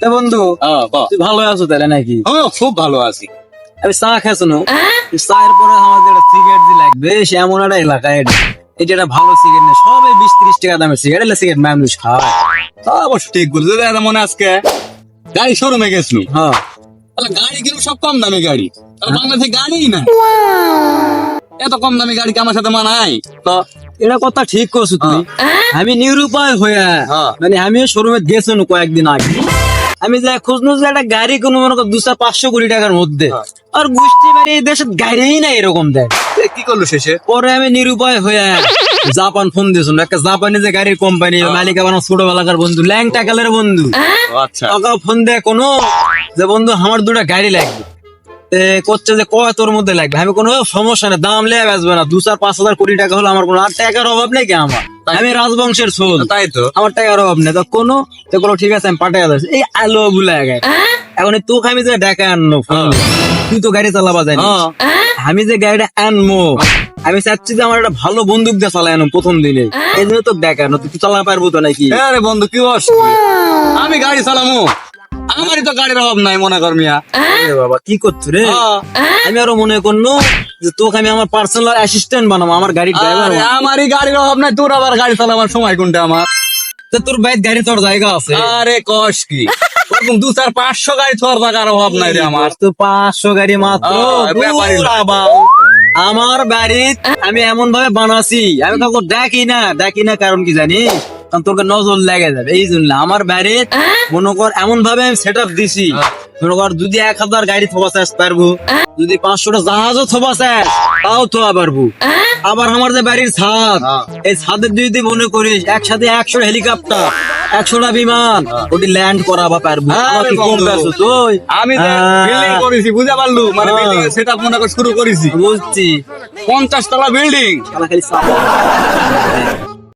তা বন্ধু হ্যাঁ, তুই ভালো আছো তাহলে নাকি? খুব ভালো আছি। আমি চা খাইছো না? চায়ের পরে আমাদের সিগারেট দিয়ে লাগবে সে এমন একটা এলাকা এটা এটা একটা ভালো সিগারেট না। সবাই বিশ ত্রিশ টাকা দামের সিগারেট এলে সিগারেট মানুষ খায়। তা অবশ্য ঠিক বলছো দাদা মনে আজকে গাড়ি শোরুমে গেছিল হ্যাঁ। গাড়ি কিনো সব কম দামি গাড়ি। তাহলে বাংলাদেশে গাড়ি না এত কম দামি গাড়ি কি আমার সাথে মানায়? তো এটা কথা ঠিক করছ তুমি। আমি নিরুপায় হইয়া হ্যাঁ। মানে আমিও শোরুমে গেছো না কয়েকদিন আগে। আমি যা খুঁজনো যে একটা গাড়ি কোনো মনে করো দুশো পাঁচশো কোটি টাকার মধ্যে। আর গোষ্ঠী বাড়ি এই দেশে গাড়িই নাই এরকম দেয় কি করল শেষে? পরে আমি নিরুপায় হয়ে জাপান ফোন দিয়েছিল একটা জাপানি যে গাড়ির কোম্পানি মালিক আমার ছোটবেলাকার বন্ধু ল্যাংটা কালের বন্ধু। আচ্ছা। ফোন দেয় কোনো যে বন্ধু আমার দুটা গাড়ি লাগবে। তে করছে যে কয় তোর মধ্যে লাগবে? আমি কোনো সমস্যা নেই দাম লেগে আসবে না। দু চার পাঁচ হাজার কোটি টাকা হলে আমার কোনো আর টাকার অভাব নেই কি আমার? আমি রাজবংশের সোল তাই তো। আমার টাকার অভাব নেই। তো কোনো তো কোনো ঠিক আছে আমি পাঠিয়ে দিচ্ছি এই আলো ভুলে গেছে এখন তো তোকে আমি যে ডাকা আনলো দিয়ে। তুই তো গাড়ি চালাবা জানি হ্যাঁ। আমি যে গাড়িটা আনব আমি চাচ্ছি যে আমার একটা ভালো বন্দুক দিয়ে চালাই আনো প্রথম দিনে। এই জন্য তো দেখানো তুই চালা পারব তো নাকি? আরে বন্ধু কি অসুবিধা আমি গাড়ি চালামু। আমারই তো গাড়ির অভাব নাই মনে কর মিয়া। বাবা কি করছ রে? হ্যাঁ। আমি আরও মনে করল যে তোকে আমি আমার পার্সোনাল অ্যাসিস্ট্যান্ট বানাবো আমার গাড়ির ড্রাইভার আমারই গাড়ির অভাব নাই তোর আবার গাড়ি চালাবার সময় কোনটা আমার? তোর বাইক গাড়ি তোর জায়গা আছে। আরে কষ কি? দু চার পাঁচশো গাড়ি তোর জায়গার অভাব নাই রে আমার। তো পাঁচশো গাড়ি মাত্র। আমার বাড়ি আমি এমন ভাবে বানাছি আমি তখন দেখি না ডাকি না কারণ কি জানিস? কারণ তোকে নজর লেগে যাবে এই জন্য আমার বাড়ি মনে কর এমন ভাবে আমি সেট আপ দিছি মনে কর যদি এক হাজার গাড়ি থোবা চাস পারব যদি পাঁচশোটা জাহাজও থোবা চাস তাও থোয়া পারব। আবার আমার যে বাড়ির ছাদ এই ছাদের যদি মনে করিস একসাথে একশো হেলিকপ্টার একশোটা বিমান ওটি ল্যান্ড করাবা পারব। আরে আমার কি কম বন্ধু। ব্যস্ত তুই? আমি করেছি বুঝতে পারলু? মানে। বিল্ডিং সেট আপ মনে কর শুরু করেছি। বুঝছি। পঞ্চাশ তলা বিল্ডিং